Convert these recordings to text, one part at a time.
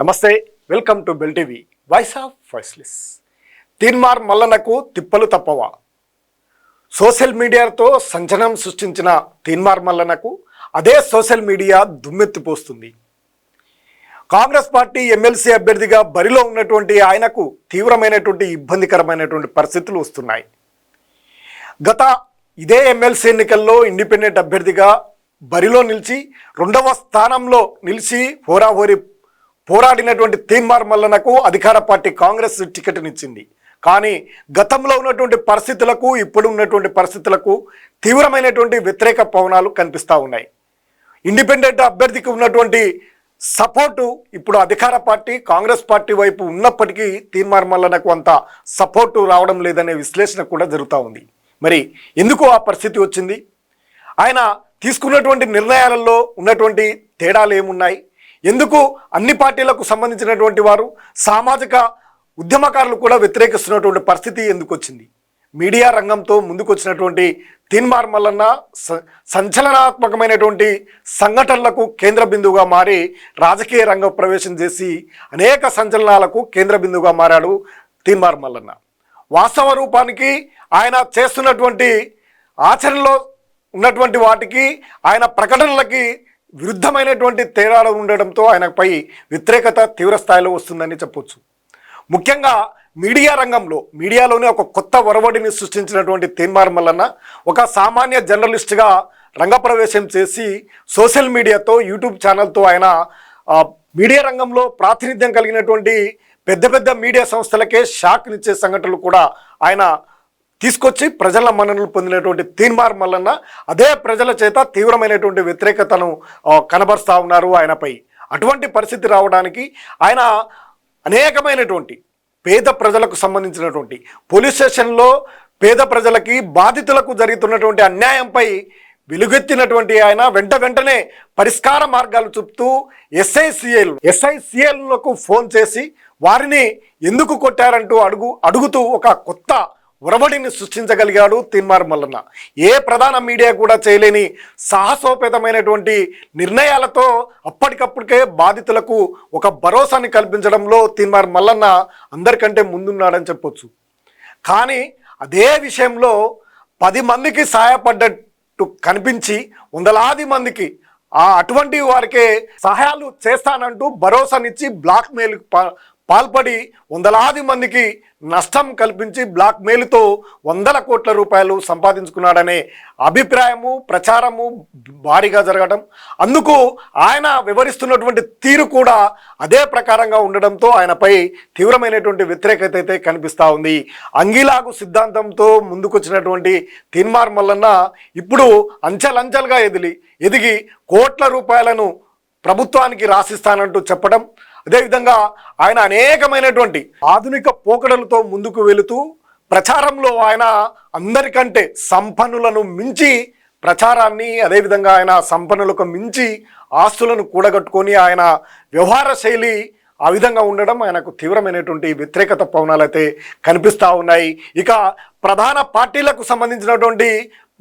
నమస్తే welcome to Bell TV. Voice of voiceless Teenmaar మల్లనకు తిప్పలు తప్పవా? సోషల్ మీడియాతో సంచలనం సృష్టించిన తీన్మార్ మల్లనకు అదే సోషల్ మీడియా దుమ్మెత్తిపోస్తుంది కాంగ్రెస్ పార్టీ ఎమ్మెల్సీ అభ్యర్థిగా బరిలో ఉన్నటువంటి ఆయనకు తీవ్రమైనటువంటి ఇబ్బందికరమైనటువంటి పరిస్థితులు వస్తున్నాయి. గత ఇదే ఎమ్మెల్సీ ఎన్నికల్లో ఇండిపెండెంట్ అభ్యర్థిగా బరిలో నిలిచి రెండవ స్థానంలో నిలిచి హోరాహోరీ పోరాడినటువంటి తీన్మార్ మల్లనకు అధికార పార్టీ కాంగ్రెస్ టికెట్నిచ్చింది కానీ గతంలో ఉన్నటువంటి పరిస్థితులకు ఇప్పుడు ఉన్నటువంటి పరిస్థితులకు తీవ్రమైనటువంటి వ్యతిరేక పవనాలు కనిపిస్తూ ఉన్నాయి. ఇండిపెండెంట్ అభ్యర్థికి ఉన్నటువంటి సపోర్టు ఇప్పుడు అధికార పార్టీ కాంగ్రెస్ పార్టీ వైపు ఉన్నప్పటికీ తీర్మార్ మల్లనకు అంత సపోర్టు రావడం లేదనే విశ్లేషణ కూడా జరుగుతూ ఉంది. మరి ఎందుకు ఆ పరిస్థితి వచ్చింది? ఆయన తీసుకున్నటువంటి నిర్ణయాలలో ఉన్నటువంటి తేడాలు ఏమున్నాయి? ఎందుకు అన్ని పార్టీలకు సంబంధించినటువంటి వారు సామాజిక ఉద్యమకారులు కూడా వ్యతిరేకిస్తున్నటువంటి పరిస్థితి ఎందుకు వచ్చింది? మీడియా రంగంతో ముందుకొచ్చినటువంటి తీన్మార్ మల్లన్న స- సంచలనాత్మకమైనటువంటి సంఘటనలకు కేంద్ర బిందువుగా మారి రాజకీయ రంగ ప్రవేశం చేసి అనేక సంచలనాలకు కేంద్ర బిందువుగా మారాడు తీన్మార్ మల్లన్న. వాస్తవ రూపానికి ఆయన చేస్తున్నటువంటి ఆచరణలో ఉన్నటువంటి వాటికి ఆయన ప్రకటనలకి విరుద్ధమైనటువంటి తేడాలు ఉండడంతో ఆయనపై వ్యతిరేకత తీవ్ర స్థాయిలో వస్తుందని చెప్పొచ్చు. ముఖ్యంగా మీడియా రంగంలో మీడియాలోనే ఒక కొత్త ఒరవడిని సృష్టించినటువంటి తీన్మార్ మల్లన్న ఒక సామాన్య జర్నలిస్ట్గా రంగప్రవేశం చేసి సోషల్ మీడియాతో యూట్యూబ్ ఛానల్తో ఆయన మీడియా రంగంలో ప్రాతినిధ్యం కలిగినటువంటి పెద్ద పెద్ద మీడియా సంస్థలకే షాక్నిచ్చే సంఘటనలు కూడా ఆయన తీసుకొచ్చి ప్రజల మన్ననలు పొందినటువంటి తీన్మార్ మల్లన్న అదే ప్రజల చేత తీవ్రమైనటువంటి వ్యతిరేకతను కనబరుస్తూ ఉన్నారు ఆయనపై. అటువంటి పరిస్థితి రావడానికి ఆయన అనేకమైనటువంటి పేద ప్రజలకు సంబంధించినటువంటి పోలీస్ స్టేషన్లో పేద ప్రజలకి బాధితులకు జరుగుతున్నటువంటి అన్యాయంపై వెలుగెత్తినటువంటి ఆయన వెంట వెంటనే పరిష్కార మార్గాలు చూపుతూ ఎస్ఐసిఎల్ ఎస్ఐసిఎల్లకు ఫోన్ చేసి వారిని ఎందుకు కొట్టారంటూ అడుగు అడుగుతూ ఒక కొత్త ఒరవడిని సృష్టించగలిగాడు తిన్మార్ మల్లన్న. ఏ ప్రధాన మీడియా కూడా చేయలేని సాహసోపేతమైనటువంటి నిర్ణయాలతో అప్పటికప్పటికే బాధితులకు ఒక భరోసాని కల్పించడంలో తిన్మార్ మల్లన్న అందరికంటే ముందున్నాడని చెప్పొచ్చు. కానీ అదే విషయంలో పది మందికి సహాయపడ్డట్టు కనిపించి వందలాది మందికి ఆ అటువంటి వారికే సహాయాలు చేస్తానంటూ భరోసానిచ్చి బ్లాక్మెయిల్ పాల్పడి వందలాది మందికి నష్టం కల్పించి బ్లాక్ మెయిల్తో వందల కోట్ల రూపాయలు సంపాదించుకున్నాడనే అభిప్రాయము ప్రచారము భారీగా జరగడం అందుకు ఆయన వివరిస్తున్నటువంటి తీరు కూడా అదే ప్రకారంగా ఉండడంతో ఆయనపై తీవ్రమైనటువంటి వ్యతిరేకత అయితే కనిపిస్తూ ఉంది. అంగిలాగు సిద్ధాంతంతో ముందుకొచ్చినటువంటి తిన్మార్ మల్లన్న ఇప్పుడు అంచెలంచెలుగా ఎదిలి ఎదిగి కోట్ల రూపాయలను ప్రభుత్వానికి రాసిస్తానంటూ చెప్పడం అదేవిధంగా ఆయన అనేకమైనటువంటి ఆధునిక పోకడలతో ముందుకు వెళుతూ ప్రచారంలో ఆయన అందరికంటే సంపన్నులను మించి ప్రచారాన్ని అదేవిధంగా ఆయన సంపన్నులకు మించి ఆస్తులను కూడగట్టుకొని ఆయన వ్యవహార శైలి ఆ విధంగా ఉండడం ఆయనకు తీవ్రమైనటువంటి వ్యతిరేకత పవనాలు అయితే కనిపిస్తూ ఉన్నాయి. ఇక ప్రధాన పార్టీలకు సంబంధించినటువంటి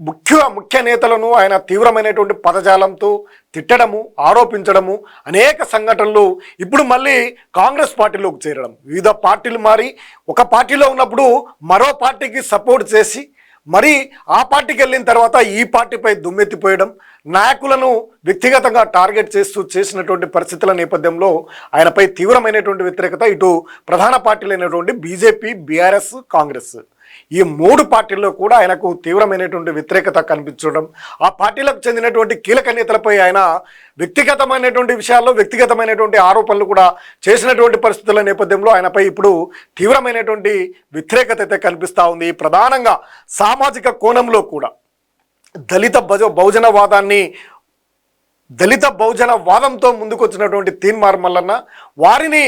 ముఖ్య ముఖ్య నేతలను ఆయన తీవ్రమైనటువంటి పదజాలంతో తిట్టడము ఆరోపించడము అనేక సంఘటనలు ఇప్పుడు మళ్ళీ కాంగ్రెస్ పార్టీలోకి చేరడం. వివిధ పార్టీలు మారి ఒక పార్టీలో ఉన్నప్పుడు మరో పార్టీకి సపోర్ట్ చేసి మరి ఆ పార్టీకి వెళ్ళిన తర్వాత ఈ పార్టీపై దుమ్మెత్తిపోయడం నాయకులను వ్యక్తిగతంగా టార్గెట్ చేస్తూ చేసినటువంటి పరిస్థితుల నేపథ్యంలో ఆయనపై తీవ్రమైనటువంటి వ్యతిరేకత ఇటు ప్రధాన పార్టీలైనటువంటి బీజేపీ బీఆర్ఎస్ కాంగ్రెస్. ఈ మూడు పార్టీల్లో కూడా ఆయనకు తీవ్రమైనటువంటి వ్యతిరేకత కనిపించడం ఆ పార్టీలకు చెందినటువంటి కీలక నేతలపై ఆయన వ్యక్తిగతమైనటువంటి విషయాల్లో వ్యక్తిగతమైనటువంటి ఆరోపణలు కూడా చేసినటువంటి పరిస్థితుల నేపథ్యంలో ఆయనపై ఇప్పుడు తీవ్రమైనటువంటి వ్యతిరేకత అయితే కనిపిస్తూ ఉంది. ప్రధానంగా సామాజిక కోణంలో కూడా దళిత భజ బహుజనవాదాన్ని దళిత బహుజన వాదంతో ముందుకొచ్చినటువంటి తీన్మార్ మల్లన్న వారిని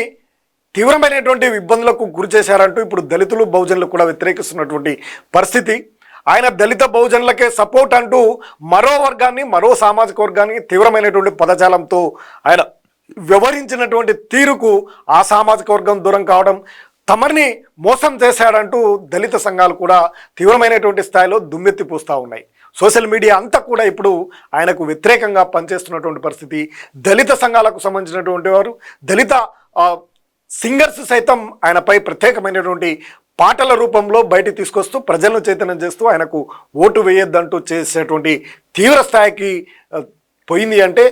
తీవ్రమైనటువంటి ఇబ్బందులకు గురి చేశారంటూ ఇప్పుడు దళితులు బహుజనులు కూడా వ్యతిరేకిస్తున్నటువంటి పరిస్థితి. ఆయన దళిత బహుజనులకే సపోర్ట్ అంటూ మరో వర్గాన్ని మరో సామాజిక వర్గాన్ని తీవ్రమైనటువంటి పదజాలంతో ఆయన వ్యవహరించినటువంటి తీరుకు ఆ సామాజిక వర్గం దూరం కావడం తమరిని మోసం చేశాడంటూ దళిత సంఘాలు కూడా తీవ్రమైనటువంటి స్థాయిలో దుమ్మెత్తిపోస్తూ ఉన్నాయి. సోషల్ మీడియా అంతా కూడా ఇప్పుడు ఆయనకు వ్యతిరేకంగా పనిచేస్తున్నటువంటి పరిస్థితి. దళిత సంఘాలకు సంబంధించినటువంటి వారు దళిత సింగర్స్ సైతం ఆయనపై ప్రత్యేకమైనటువంటి పాటల రూపంలో బయట తీసుకొస్తూ ప్రజలను చైతన్యం చేస్తూ ఆయనకు ఓటు వేయొద్దంటూ చేసేటువంటి తీవ్ర స్థాయికి పోయింది అంటే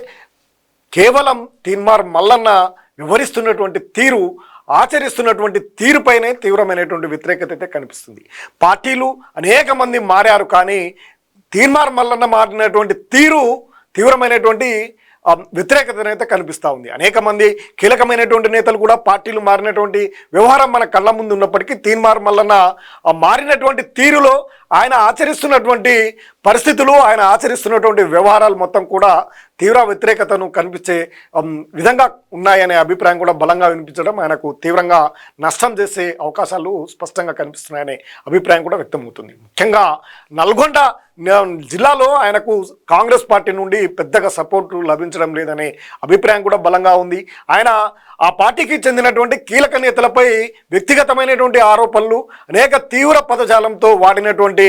కేవలం తీన్మార్ మల్లన్న వివరిస్తున్నటువంటి తీరు ఆచరిస్తున్నటువంటి తీరుపైనే తీవ్రమైనటువంటి వ్యతిరేకత అయితే కనిపిస్తుంది. పార్టీలు అనేక మంది మారారు కానీ తీన్మార్ మల్లన్న మారినటువంటి తీరు తీవ్రమైనటువంటి వ్యతిరేకతనైతే కనిపిస్తూ ఉంది. అనేక మంది కీలకమైనటువంటి నేతలు కూడా పార్టీలు మారినటువంటి వ్యవహారం మన కళ్ళ ముందు ఉన్నప్పటికీ తీన్మార్ మల్లన్న మారినటువంటి తీరులో ఆయన ఆచరిస్తున్నటువంటి పరిస్థితులు ఆయన ఆచరిస్తున్నటువంటి వ్యవహారాలు మొత్తం కూడా తీవ్ర వ్యతిరేకతను కనిపించే విధంగా ఉన్నాయనే అభిప్రాయం కూడా బలంగా వినిపించడం ఆయనకు తీవ్రంగా నష్టం చేసే అవకాశాలు స్పష్టంగా కనిపిస్తున్నాయనే అభిప్రాయం కూడా వ్యక్తమవుతుంది ముఖ్యంగా నల్గొండ జిల్లాలో ఆయనకు కాంగ్రెస్ పార్టీ నుండి పెద్దగా సపోర్టు లభించడం లేదనే అభిప్రాయం కూడా బలంగా ఉంది. ఆయన ఆ పార్టీకి చెందినటువంటి కీలక నేతలపై వ్యక్తిగతమైనటువంటి ఆరోపణలు అనేక తీవ్ర పదజాలంతో వాడినటువంటి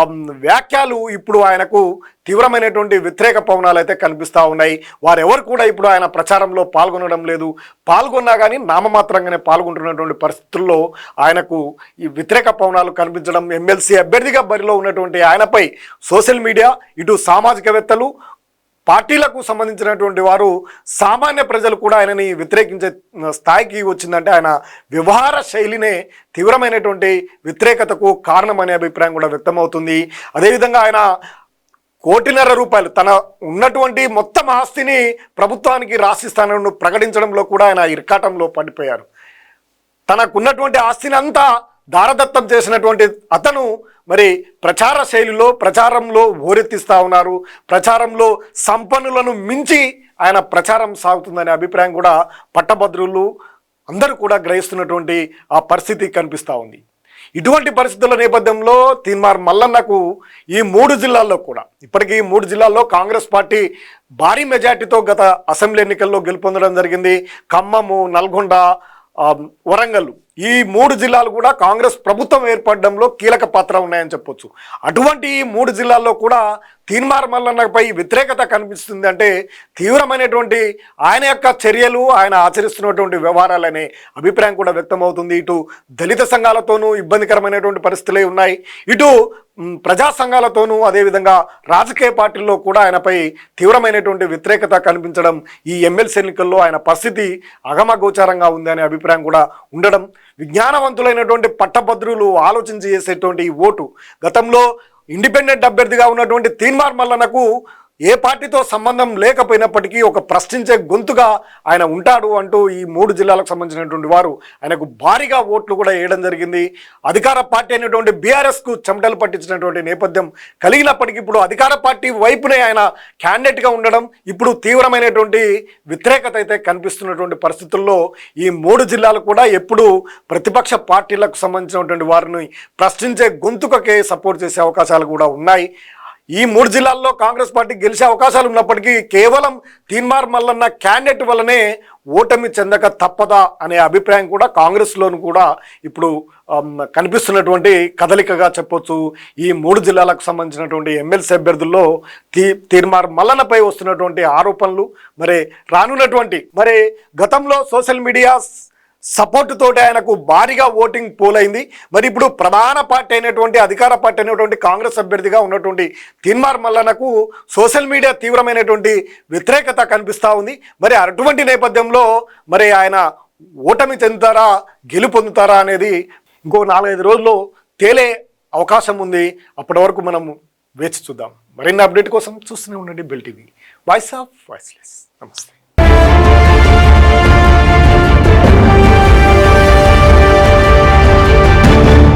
ఆమ్, వ్యాఖ్యలు ఇప్పుడు ఆయనకు తీవ్రమైనటువంటి వ్యతిరేక పవనాలు అయితే కనిపిస్తూ ఉన్నాయి. వారెవరు కూడా ఇప్పుడు ఆయన ప్రచారంలో పాల్గొనడం లేదు. పాల్గొన్నా కానీ నామమాత్రంగానే పాల్గొంటున్నటువంటి పరిస్థితుల్లో ఆయనకు ఈ వ్యతిరేక పవనాలు కనిపించడం ఎమ్మెల్సీ అభ్యర్థిగా బరిలో ఉన్నటువంటి ఆయనపై సోషల్ మీడియా ఇటు సామాజికవేత్తలు పార్టీలకు సంబంధించినటువంటి వారు సామాన్య ప్రజలు కూడా ఆయనని వ్యతిరేకించే స్థాయికి వచ్చిందంటే ఆయన వ్యవహార శైలినే తీవ్రమైనటువంటి వ్యతిరేకతకు కారణమనే అభిప్రాయం కూడా వ్యక్తమవుతుంది. అదేవిధంగా ఆయన కోటిన్నర రూపాయలు తన ఉన్నటువంటి మొత్తం ఆస్తిని ప్రభుత్వానికి రాసిస్తానని ప్రకటించడంలో కూడా ఆయన ఇరకాటంలో పడిపోయారు. తనకున్నటువంటి ఆస్తిని అంతా దారదత్తం చేసినటువంటి అతను మరి ప్రచార శైలిలో ప్రచారంలో ఓరెత్తిస్తూ ఉన్నారు. ప్రచారంలో సంపన్నులను మించి ఆయన ప్రచారం సాగుతుందనే అభిప్రాయం కూడా పట్టభద్రులు అందరూ కూడా గ్రహిస్తున్నటువంటి ఆ పరిస్థితి కనిపిస్తూ ఉంది. ఇటువంటి పరిస్థితుల నేపథ్యంలో తీన్మార్ మల్లన్నకు ఈ మూడు జిల్లాల్లో కూడా ఇప్పటికీ ఈ మూడు జిల్లాల్లో కాంగ్రెస్ పార్టీ భారీ మెజార్టీతో గత అసెంబ్లీ ఎన్నికల్లో గెలుపొందడం జరిగింది. ఖమ్మము నల్గొండ వరంగల్. ఈ మూడు జిల్లాలు కూడా కాంగ్రెస్ ప్రభుత్వం ఏర్పడడంలో కీలక పాత్ర ఉన్నాయని చెప్పొచ్చు. అటువంటి ఈ మూడు జిల్లాల్లో కూడా తీన్మార్ మల్లన్నపై వ్యతిరేకత కనిపిస్తుంది అంటే తీవ్రమైనటువంటి ఆయన యొక్క చర్యలు ఆయన ఆచరిస్తున్నటువంటి వ్యవహారాలనే అభిప్రాయం కూడా వ్యక్తమవుతుంది. ఇటు దళిత సంఘాలతోనూ ఇబ్బందికరమైనటువంటి పరిస్థితులే ఉన్నాయి. ఇటు ప్రజా సంఘాలతోనూ అదేవిధంగా రాజకీయ పార్టీల్లో కూడా ఆయనపై తీవ్రమైనటువంటి వ్యతిరేకత కనిపించడం ఈ ఎమ్మెల్సీ ఎన్నికల్లో ఆయన పరిస్థితి అగమగోచారంగా ఉంది అనే అభిప్రాయం కూడా ఉండడం విజ్ఞానవంతులైనటువంటి పట్టభద్రులు ఆలోచించి చేసేటువంటి ఈ ఓటు గతంలో ఇండిపెండెంట్ అభ్యర్థిగా ఉన్నటువంటి తీన్మార్ మల్లనకు ఏ పార్టీతో సంబంధం లేకపోయినప్పటికీ ఒక ప్రశ్నించే గొంతుగా ఆయన ఉంటాడు అంటూ ఈ మూడు జిల్లాలకు సంబంధించినటువంటి వారు ఆయనకు భారీగా ఓట్లు కూడా వేయడం జరిగింది. అధికార పార్టీ అయినటువంటి బీఆర్ఎస్కు చెమటలు పట్టించినటువంటి నేపథ్యం కలిగినప్పటికీ ఇప్పుడు అధికార పార్టీ వైపునే ఆయన క్యాండిడేట్గా ఉండడం ఇప్పుడు తీవ్రమైనటువంటి వ్యతిరేకత అయితే కనిపిస్తున్నటువంటి పరిస్థితుల్లో ఈ మూడు జిల్లాలు కూడా ఎప్పుడు ప్రతిపక్ష పార్టీలకు సంబంధించినటువంటి వారిని ప్రశ్నించే గొంతుకకే సపోర్ట్ చేసే అవకాశాలు కూడా ఉన్నాయి. ఈ మూడు జిల్లాల్లో కాంగ్రెస్ పార్టీ గెలిచే అవకాశాలు ఉన్నప్పటికీ కేవలం తీన్మార్ మల్లన్న క్యాండిడేట్ వల్లనే ఓటమి చెందక తప్పదా అనే అభిప్రాయం కూడా కాంగ్రెస్లోను కూడా ఇప్పుడు కనిపిస్తున్నటువంటి కదలికగా చెప్పొచ్చు. ఈ మూడు జిల్లాలకు సంబంధించినటువంటి ఎమ్మెల్సీ అభ్యర్థుల్లో తీ తీర్మార్ మల్లనపై వస్తున్నటువంటి ఆరోపణలు మరి రానున్నటువంటి మరి గతంలో సోషల్ మీడియా సపోర్ట్ తోటి ఆయనకు భారీగా ఓటింగ్ పోలైంది. మరి ఇప్పుడు ప్రధాన పార్టీ అయినటువంటి అధికార పార్టీ అయినటువంటి కాంగ్రెస్ అభ్యర్థిగా ఉన్నటువంటి తిన్మార్ మల్లనకు సోషల్ మీడియా తీవ్రమైనటువంటి వ్యతిరేకత కనిపిస్తూ ఉంది. మరి అటువంటి నేపథ్యంలో మరి ఆయన ఓటమి చెందుతారా గెలుపొందుతారా అనేది ఇంకో నాలుగైదు రోజుల్లో తేలే అవకాశం ఉంది. అప్పటి వరకు మనం వేచి చూద్దాం. మరిన్ని అప్డేట్ కోసం చూస్తూనే ఉండండి Bell TV. Voice of voiceless. నమస్తే.